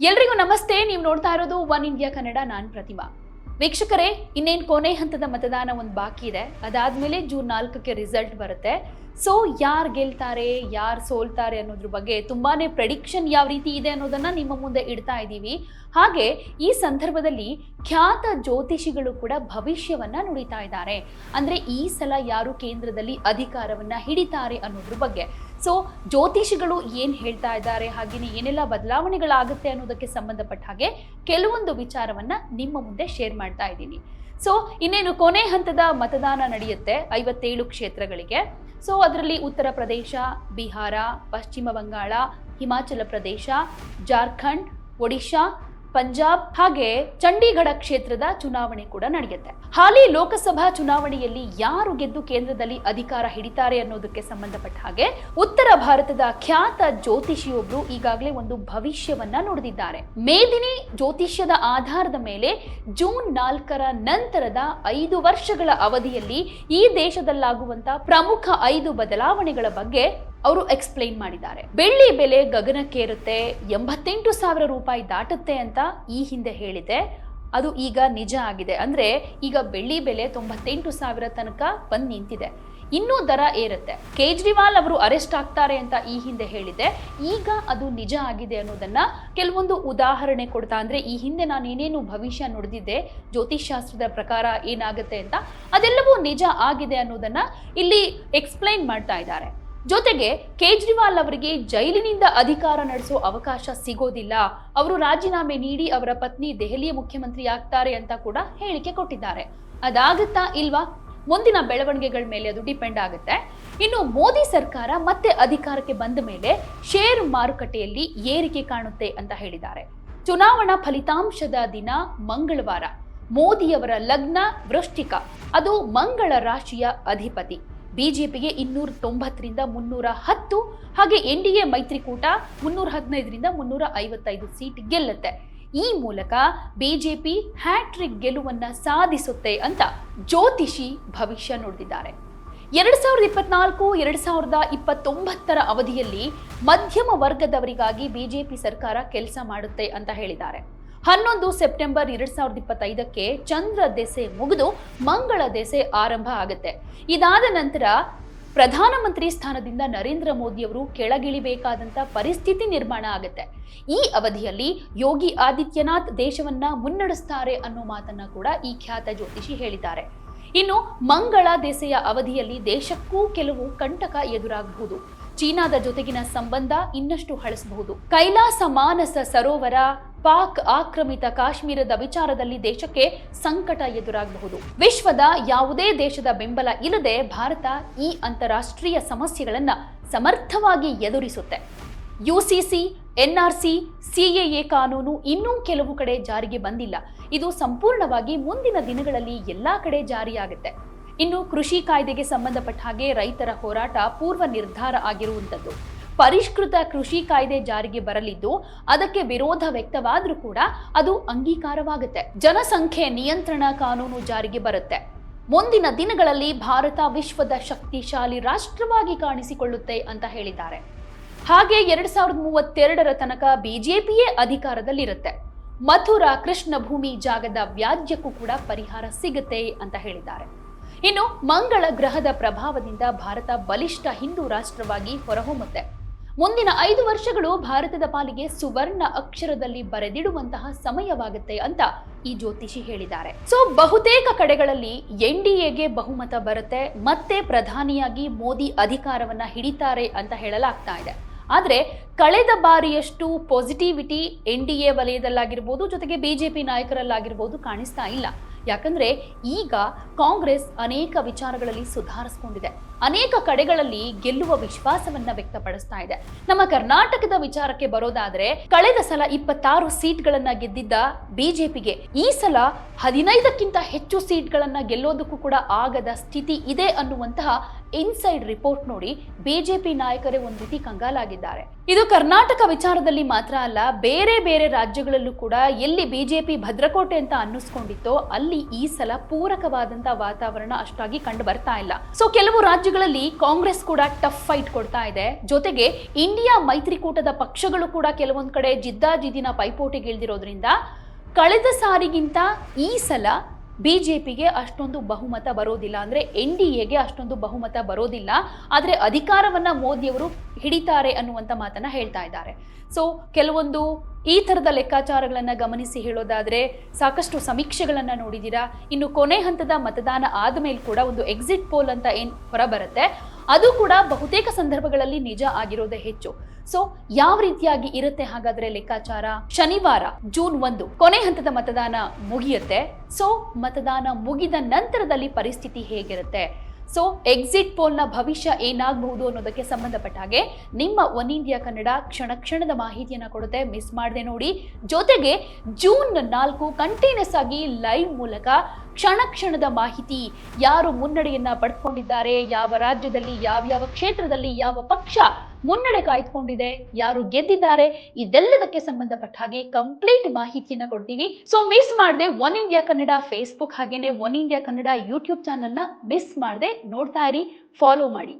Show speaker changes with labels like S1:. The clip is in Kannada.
S1: ಎಲ್ರಿಗೂ ನಮಸ್ತೆ. ನೀವು ನೋಡ್ತಾ ಇರೋದು ಒನ್ ಇಂಡಿಯಾ ಕನ್ನಡ, ನಾನ್ ಪ್ರತಿಮಾ. ವೀಕ್ಷಕರೇ, ಇನ್ನೇನು ಕೊನೆ ಹಂತದ ಮತದಾನ ಒಂದು ಬಾಕಿ ಇದೆ. ಅದಾದ್ಮೇಲೆ ಜೂನ್ ನಾಲ್ಕಕ್ಕೆ ರಿಸಲ್ಟ್ ಬರುತ್ತೆ. ಸೊ ಯಾರು ಗೆಲ್ತಾರೆ, ಯಾರು ಸೋಲ್ತಾರೆ ಅನ್ನೋದ್ರ ಬಗ್ಗೆ ತುಂಬಾನೇ ಪ್ರೆಡಿಕ್ಷನ್ ಯಾವ ರೀತಿ ಇದೆ ಅನ್ನೋದನ್ನ ನಿಮ್ಮ ಮುಂದೆ ಇಡ್ತಾ ಇದ್ದೀವಿ. ಹಾಗೆ ಈ ಸಂದರ್ಭದಲ್ಲಿ ಖ್ಯಾತ ಜ್ಯೋತಿಷಿಗಳು ಕೂಡ ಭವಿಷ್ಯವನ್ನ ನುಡಿತಾ ಇದ್ದಾರೆ. ಅಂದ್ರೆ ಈ ಸಲ ಯಾರು ಕೇಂದ್ರದಲ್ಲಿ ಅಧಿಕಾರವನ್ನ ಹಿಡಿತಾರೆ ಅನ್ನೋದ್ರ ಬಗ್ಗೆ. ಸೊ ಜ್ಯೋತಿಷಿಗಳು ಏನು ಹೇಳ್ತಾ ಇದ್ದಾರೆ ಹಾಗೆಯೇ ಏನೆಲ್ಲ ಬದಲಾವಣೆಗಳಾಗುತ್ತೆ ಅನ್ನೋದಕ್ಕೆ ಸಂಬಂಧಪಟ್ಟ ಹಾಗೆ ಕೆಲವೊಂದು ವಿಚಾರವನ್ನ ನಿಮ್ಮ ಮುಂದೆ ಶೇರ್ ಮಾಡ್ತಾ ಇದ್ದೀನಿ. ಸೊ ಇನ್ನೇನು ಕೊನೆ ಹಂತದ ಮತದಾನ ನಡೆಯುತ್ತೆ, ಐವತ್ತೇಳು ಕ್ಷೇತ್ರಗಳಿಗೆ. ಸೊ ಅದರಲ್ಲಿ ಉತ್ತರ ಪ್ರದೇಶ ಬಿಹಾರ ಪಶ್ಚಿಮ ಬಂಗಾಳ ಹಿಮಾಚಲ ಪ್ರದೇಶ ಜಾರ್ಖಂಡ್ ಒಡಿಶಾ ಪಂಜಾಬ್ ಹಾಗೆ ಚಂಡೀಗಢ ಕ್ಷೇತ್ರದ ಚುನಾವಣೆ ಕೂಡ ನಡೆಯುತ್ತೆ. ಹಾಲಿ ಲೋಕಸಭಾ ಚುನಾವಣೆಯಲ್ಲಿ ಯಾರು ಗೆದ್ದು ಕೇಂದ್ರದಲ್ಲಿ ಅಧಿಕಾರ ಹಿಡಿತಾರೆ ಅನ್ನೋದಕ್ಕೆ ಸಂಬಂಧಪಟ್ಟ ಹಾಗೆ ಉತ್ತರ ಭಾರತದ ಖ್ಯಾತ ಜ್ಯೋತಿಷಿಯೊಬ್ರು ಈಗಾಗಲೇ ಒಂದು ಭವಿಷ್ಯವನ್ನ ನುಡಿದಿದ್ದಾರೆ. ಮೇದಿನಿ ಜ್ಯೋತಿಷ್ಯದ ಆಧಾರದ ಮೇಲೆ ಜೂನ್ ನಾಲ್ಕರ ನಂತರದ ಐದು ವರ್ಷಗಳ ಅವಧಿಯಲ್ಲಿ ಈ ದೇಶದಲ್ಲಾಗುವಂತ ಪ್ರಮುಖ ಐದು ಬದಲಾವಣೆಗಳ ಬಗ್ಗೆ ಅವರು ಎಕ್ಸ್ಪ್ಲೈನ್ ಮಾಡಿದ್ದಾರೆ. ಬೆಳ್ಳಿ ಬೆಲೆ ಗಗನಕ್ಕೇರುತ್ತೆ, ಎಂಬತ್ತೆಂಟು ಸಾವಿರ ರೂಪಾಯಿ ದಾಟುತ್ತೆ ಅಂತ ಈ ಹಿಂದೆ ಹೇಳಿದೆ. ಅದು ಈಗ ನಿಜ ಆಗಿದೆ. ಅಂದ್ರೆ ಈಗ ಬೆಳ್ಳಿ ಬೆಲೆ ತೊಂಬತ್ತೆಂಟು ಸಾವಿರ ತನಕ ಬಂದು ನಿಂತಿದೆ. ಇನ್ನೂ ದರ ಏರುತ್ತೆ. ಕೇಜ್ರಿವಾಲ್ ಅವರು ಅರೆಸ್ಟ್ ಆಗ್ತಾರೆ ಅಂತ ಈ ಹಿಂದೆ ಹೇಳಿದೆ. ಈಗ ಅದು ನಿಜ ಆಗಿದೆ ಅನ್ನೋದನ್ನ ಕೆಲವೊಂದು ಉದಾಹರಣೆ ಕೊಡ್ತಾ ಅಂದ್ರೆ ಈ ಹಿಂದೆ ನಾನು ಏನೇನು ಭವಿಷ್ಯ ನುಡಿದಿದ್ದೆ, ಜ್ಯೋತಿಷ್ಶಾಸ್ತ್ರದ ಪ್ರಕಾರ ಏನಾಗುತ್ತೆ ಅಂತ ಅದೆಲ್ಲವೂ ನಿಜ ಆಗಿದೆ ಅನ್ನೋದನ್ನ ಇಲ್ಲಿ ಎಕ್ಸ್ಪ್ಲೈನ್ ಮಾಡ್ತಾ ಇದ್ದಾರೆ. ಜೊತೆಗೆ ಕೇಜ್ರಿವಾಲ್ ಅವರಿಗೆ ಜೈಲಿನಿಂದ ಅಧಿಕಾರ ನಡೆಸೋ ಅವಕಾಶ ಸಿಗೋದಿಲ್ಲ. ಅವರು ರಾಜೀನಾಮೆ ನೀಡಿ ಅವರ ಪತ್ನಿ ದೆಹಲಿಯ ಮುಖ್ಯಮಂತ್ರಿ ಆಗ್ತಾರೆ ಅಂತ ಕೂಡ ಹೇಳಿಕೆ ಕೊಟ್ಟಿದ್ದಾರೆ. ಅದಾಗುತ್ತಾ ಇಲ್ವಾ? ಮುಂದಿನ ಬೆಳವಣಿಗೆಗಳ ಮೇಲೆ ಅದು ಡಿಪೆಂಡ್ ಆಗುತ್ತೆ. ಇನ್ನು ಮೋದಿ ಸರ್ಕಾರ ಮತ್ತೆ ಅಧಿಕಾರಕ್ಕೆ ಬಂದ ಮೇಲೆ ಷೇರು ಮಾರುಕಟ್ಟೆಯಲ್ಲಿ ಏರಿಕೆ ಕಾಣುತ್ತೆ ಅಂತ ಹೇಳಿದ್ದಾರೆ. ಚುನಾವಣಾ ಫಲಿತಾಂಶದ ದಿನ ಮಂಗಳವಾರ. ಮೋದಿಯವರ ಲಗ್ನ ವೃಷ್ಟಿಕ ಅದು ಮಂಗಳ ರಾಶಿಯ ಅಧಿಪತಿ. ಬಿಜೆಪಿಗೆ ಇನ್ನೂರ ತೊಂಬತ್ತರಿಂದ ಮುನ್ನೂರ ಹತ್ತು, ಹಾಗೆ ಎನ್ ಡಿ ಎ ಮೈತ್ರಿಕೂಟ ಮುನ್ನೂರ ಹದಿನೈದರಿಂದ ಮುನ್ನೂರ ಐವತ್ತೈದು ಸೀಟ್ ಗೆಲ್ಲುತ್ತೆ. ಈ ಮೂಲಕ ಬಿಜೆಪಿ ಹ್ಯಾಟ್ರಿಕ್ ಗೆಲುವನ್ನ ಸಾಧಿಸುತ್ತೆ ಅಂತ ಜ್ಯೋತಿಷಿ ಭವಿಷ್ಯ ನುಡಿದಿದ್ದಾರೆ. ಎರಡ್ ಸಾವಿರದ ಇಪ್ಪತ್ನಾಲ್ಕು, ಎರಡ್ ಸಾವಿರದ ಇಪ್ಪತ್ತೊಂಬತ್ತರ ಅವಧಿಯಲ್ಲಿ ಮಧ್ಯಮ ವರ್ಗದವರಿಗಾಗಿ ಬಿಜೆಪಿ ಸರ್ಕಾರ ಕೆಲಸ ಮಾಡುತ್ತೆ ಅಂತ ಹೇಳಿದ್ದಾರೆ. ಹನ್ನೊಂದು ಸೆಪ್ಟೆಂಬರ್ ಎರಡ್ ಸಾವಿರದ ಇಪ್ಪತ್ತೈದಕ್ಕೆ ಚಂದ್ರ ದೆಸೆ ಮುಗಿದು ಮಂಗಳ ದೆಸೆ ಆರಂಭ ಆಗುತ್ತೆ. ಇದಾದ ನಂತರ ಪ್ರಧಾನಮಂತ್ರಿ ಸ್ಥಾನದಿಂದ ನರೇಂದ್ರ ಮೋದಿಯವರು ಕೆಳಗಿಳಿಬೇಕಾದಂತ ಪರಿಸ್ಥಿತಿ ನಿರ್ಮಾಣ ಆಗುತ್ತೆ. ಈ ಅವಧಿಯಲ್ಲಿ ಯೋಗಿ ಆದಿತ್ಯನಾಥ್ ದೇಶವನ್ನ ಮುನ್ನಡೆಸ್ತಾರೆ ಅನ್ನೋ ಮಾತನ್ನ ಕೂಡ ಈ ಖ್ಯಾತ ಜ್ಯೋತಿಷಿ ಹೇಳಿದ್ದಾರೆ. ಇನ್ನು ಮಂಗಳ ದೆಸೆಯ ಅವಧಿಯಲ್ಲಿ ದೇಶಕ್ಕೂ ಕೆಲವು ಕಂಟಕ ಎದುರಾಗಬಹುದು. ಚೀನಾದ ಜೊತೆಗಿನ ಸಂಬಂಧ ಇನ್ನಷ್ಟು ಹಳಸಬಹುದು ಕೈಲಾಸ ಮಾನಸ ಸರೋವರ ಪಾಕ್ ಆಕ್ರಮಿತ ಕಾಶ್ಮೀರದ ವಿಚಾರದಲ್ಲಿ ದೇಶಕ್ಕೆ ಸಂಕಟ ಎದುರಾಗಬಹುದು. ವಿಶ್ವದ ಯಾವುದೇ ದೇಶದ ಬೆಂಬಲ ಇಲ್ಲದೆ ಭಾರತ ಈ ಅಂತಾರಾಷ್ಟ್ರೀಯ ಸಮಸ್ಯೆಗಳನ್ನು ಸಮರ್ಥವಾಗಿ ಎದುರಿಸುತ್ತೆ. ಯುಸಿಸಿ ಎನ್ಆರ್ಸಿ ಸಿಎಎ ಕಾನೂನು ಇನ್ನೂ ಕೆಲವು ಕಡೆ ಜಾರಿಗೆ ಬಂದಿಲ್ಲ. ಇದು ಸಂಪೂರ್ಣವಾಗಿ ಮುಂದಿನ ದಿನಗಳಲ್ಲಿ ಎಲ್ಲಾ ಕಡೆ ಜಾರಿಯಾಗುತ್ತೆ. ಇನ್ನು ಕೃಷಿ ಕಾಯ್ದೆಗೆ ಸಂಬಂಧಪಟ್ಟ ಹಾಗೆ ರೈತರ ಹೋರಾಟ ಪೂರ್ವ ನಿರ್ಧಾರ ಆಗಿರುವಂಥದ್ದು. ಪರಿಷ್ಕೃತ ಕೃಷಿ ಕಾಯ್ದೆ ಜಾರಿಗೆ ಬರಲಿದ್ದು, ಅದಕ್ಕೆ ವಿರೋಧ ವ್ಯಕ್ತವಾದರೂ ಕೂಡ ಅದು ಅಂಗೀಕಾರವಾಗುತ್ತೆ. ಜನಸಂಖ್ಯೆ ನಿಯಂತ್ರಣ ಕಾನೂನು ಜಾರಿಗೆ ಬರುತ್ತೆ. ಮುಂದಿನ ದಿನಗಳಲ್ಲಿ ಭಾರತ ವಿಶ್ವದ ಶಕ್ತಿಶಾಲಿ ರಾಷ್ಟ್ರವಾಗಿ ಕಾಣಿಸಿಕೊಳ್ಳುತ್ತೆ ಅಂತ ಹೇಳಿದ್ದಾರೆ. ಹಾಗೆ ಎರಡ್ ಸಾವಿರದ ಮೂವತ್ತೆರಡರ ತನಕ ಬಿಜೆಪಿಯೇ ಅಧಿಕಾರದಲ್ಲಿರುತ್ತೆ. ಮಥುರಾ ಕೃಷ್ಣ ಭೂಮಿ ಜಾಗದ ವ್ಯಾಜ್ಯಕ್ಕೂ ಕೂಡ ಪರಿಹಾರ ಸಿಗುತ್ತೆ ಅಂತ ಹೇಳಿದ್ದಾರೆ. ಇನ್ನು ಮಂಗಳ ಗ್ರಹದ ಪ್ರಭಾವದಿಂದ ಭಾರತ ಬಲಿಷ್ಠ ಹಿಂದೂ ರಾಷ್ಟ್ರವಾಗಿ ಹೊರಹೊಮ್ಮುತ್ತೆ. ಮುಂದಿನ ಐದು ವರ್ಷಗಳು ಭಾರತದ ಪಾಲಿಗೆ ಸುವರ್ಣ ಅಕ್ಷರದಲ್ಲಿ ಬರೆದಿಡುವಂತಹ ಸಮಯವಾಗುತ್ತೆ ಅಂತ ಈ ಜ್ಯೋತಿಷಿ ಹೇಳಿದ್ದಾರೆ. ಸೊ ಬಹುತೇಕ ಕಡೆಗಳಲ್ಲಿ ಎನ್ ಡಿ ಎಗೆ ಬಹುಮತ ಬರುತ್ತೆ, ಮತ್ತೆ ಪ್ರಧಾನಿಯಾಗಿ ಮೋದಿ ಅಧಿಕಾರವನ್ನ ಹಿಡಿತಾರೆ ಅಂತ ಹೇಳಲಾಗ್ತಾ ಇದೆ. ಆದ್ರೆ, ಕಳೆದ ಬಾರಿಯಷ್ಟು ಪಾಸಿಟಿವಿಟಿ ಎನ್ ಡಿ ಎ ವಲಯದಲ್ಲಾಗಿರ್ಬೋದು, ಜೊತೆಗೆ ಬಿಜೆಪಿ ನಾಯಕರಲ್ಲಾಗಿರ್ಬೋದು ಕಾಣಿಸ್ತಾ ಇಲ್ಲ. ಯಾಕಂದ್ರೆ ಈಗ ಕಾಂಗ್ರೆಸ್ ಅನೇಕ ವಿಚಾರಗಳಲ್ಲಿ ಸುಧಾರಿಸ್ಕೊಂಡಿದೆ. ಅನೇಕ ಕಡೆಗಳಲ್ಲಿ ಗೆಲ್ಲುವ ವಿಶ್ವಾಸವನ್ನ ವ್ಯಕ್ತಪಡಿಸ್ತಾ ಇದೆ. ನಮ್ಮ ಕರ್ನಾಟಕದ ವಿಚಾರಕ್ಕೆ ಬರೋದಾದ್ರೆ ಕಳೆದ ಸಲ ಇಪ್ಪತ್ತಾರು ಸೀಟ್ಗಳನ್ನ ಗೆದ್ದಿದ್ದ ಬಿಜೆಪಿಗೆ ಈ ಸಲ ಹದಿನೈದಕ್ಕಿಂತ ಹೆಚ್ಚು ಸೀಟ್ಗಳನ್ನ ಗೆಲ್ಲೋದಕ್ಕೂ ಕೂಡ ಆಗದ ಸ್ಥಿತಿ ಇದೆ ಅನ್ನುವಂತಹ ಇನ್ಸೈಡ್ ರಿಪೋರ್ಟ್ ನೋಡಿ ಬಿಜೆಪಿ ನಾಯಕರೇ ಒಂದು ರೀತಿ ಕಂಗಾಲಾಗಿದ್ದಾರೆ. ಇದು ಕರ್ನಾಟಕ ವಿಚಾರದಲ್ಲಿ ಮಾತ್ರ ಅಲ್ಲ, ಬೇರೆ ಬೇರೆ ರಾಜ್ಯಗಳಲ್ಲೂ ಕೂಡ ಎಲ್ಲಿ ಬಿಜೆಪಿ ಭದ್ರಕೋಟೆ ಅಂತ ಅನ್ನಿಸ್ಕೊಂಡಿತ್ತೋ ಅಲ್ಲಿ ಈ ಸಲ ಪೂರಕವಾದಂತ ವಾತಾವರಣ ಅಷ್ಟಾಗಿ ಕಂಡು ಬರ್ತಾ ಇಲ್ಲ. ಸೊ ಕೆಲವು ರಾಜ್ಯಗಳಲ್ಲಿ ಕಾಂಗ್ರೆಸ್ ಕೂಡ ಟಫ್ ಫೈಟ್ ಕೊಡ್ತಾ ಇದೆ. ಜೊತೆಗೆ ಇಂಡಿಯಾ ಮೈತ್ರಿಕೂಟದ ಪಕ್ಷಗಳು ಕೂಡ ಕೆಲವೊಂದು ಕಡೆ ಜಿದ್ದಾಜಿದ್ದಿನ ಪೈಪೋಟಿಗಿಳಿದಿರೋದ್ರಿಂದ ಕಳೆದ ಸಾರಿಗಿಂತ ಈ ಸಲ ಬಿಜೆಪಿಗೆ ಅಷ್ಟೊಂದು ಬಹುಮತ ಬರೋದಿಲ್ಲ. ಅಂದ್ರೆ ಎನ್ ಡಿ ಎಗೆ ಅಷ್ಟೊಂದು ಬಹುಮತ ಬರೋದಿಲ್ಲ. ಆದರೆ ಅಧಿಕಾರವನ್ನ ಮೋದಿಯವರು ಹಿಡಿತಾರೆ ಅನ್ನುವಂಥ ಮಾತನ್ನ ಹೇಳ್ತಾ ಇದ್ದಾರೆ. ಸೊ ಕೆಲವೊಂದು ಈ ಥರದ ಲೆಕ್ಕಾಚಾರಗಳನ್ನು ಗಮನಿಸಿ ಹೇಳೋದಾದ್ರೆ, ಸಾಕಷ್ಟು ಸಮೀಕ್ಷೆಗಳನ್ನು ನೋಡಿದ್ದೀರಾ ಇನ್ನು ಕೊನೆ ಹಂತದ ಮತದಾನ ಆದಮೇಲೆ ಕೂಡ ಒಂದು ಎಕ್ಸಿಟ್ ಪೋಲ್ ಅಂತ ಏನು ಹೊರಬರುತ್ತೆ. ಅದು ಕೂಡ ಬಹುತೇಕ ಸಂದರ್ಭಗಳಲ್ಲಿ ನಿಜ ಆಗಿರೋದೇ ಹೆಚ್ಚು. ಸೊ ಯಾವ ರೀತಿಯಾಗಿ ಇರುತ್ತೆ ಹಾಗಾದ್ರೆ ಲೆಕ್ಕಾಚಾರ? ಶನಿವಾರ, ಜೂನ್ ಒಂದು, ಕೊನೆ ಹಂತದ ಮತದಾನ ಮುಗಿಯುತ್ತೆ. ಸೊ ಮತದಾನ ಮುಗಿದ ನಂತರದಲ್ಲಿ ಪರಿಸ್ಥಿತಿ ಹೇಗಿರುತ್ತೆ? ಸೊ ಎಕ್ಸಿಟ್ ಪೋಲ್ನ ಭವಿಷ್ಯ ಏನಾಗಬಹುದು ಅನ್ನೋದಕ್ಕೆ ಸಂಬಂಧಪಟ್ಟ ಹಾಗೆ ನಿಮ್ಮ ಒನ್ ಇಂಡಿಯಾ ಕನ್ನಡ ಕ್ಷಣ ಕ್ಷಣದ ಮಾಹಿತಿಯನ್ನು ಕೊಡುತ್ತೆ. ಮಿಸ್ ಮಾಡದೆ ನೋಡಿ. ಜೊತೆಗೆ ಜೂನ್ ನಾಲ್ಕು ಕಂಟಿನ್ಯೂಸ್ ಆಗಿ ಲೈವ್ ಮೂಲಕ ಕ್ಷಣ ಕ್ಷಣದ ಮಾಹಿತಿ ಯಾರು ಮುನ್ನಡೆಯನ್ನ ಪಡ್ಕೊಂಡಿದ್ದಾರೆ, ಯಾವ ರಾಜ್ಯದಲ್ಲಿ, ಯಾವ್ಯಾವ ಕ್ಷೇತ್ರದಲ್ಲಿ, ಯಾವ ಪಕ್ಷ ಮುನ್ನಡೆ ಕಾಯ್ದುಕೊಂಡಿದೆ ಯಾರು ಗೆದ್ದಿದ್ದಾರೆ, ಇದೆಲ್ಲದಕ್ಕೆ ಸಂಬಂಧಪಟ್ಟ ಹಾಗೆ ಕಂಪ್ಲೀಟ್ ಮಾಹಿತಿಯನ್ನ ಕೊಡ್ತೀವಿ. ಸೊ ಮಿಸ್ ಮಾಡದೆ ಒನ್ ಇಂಡಿಯಾ ಕನ್ನಡ ಫೇಸ್ಬುಕ್ ಹಾಗೇನೆ ಒನ್ ಇಂಡಿಯಾ ಕನ್ನಡ ಯೂಟ್ಯೂಬ್ ಚಾನಲ್ನ ಮಿಸ್ ಮಾಡದೆ ನೋಡ್ತಾ ಇರಿ ಫಾಲೋ ಮಾಡಿ.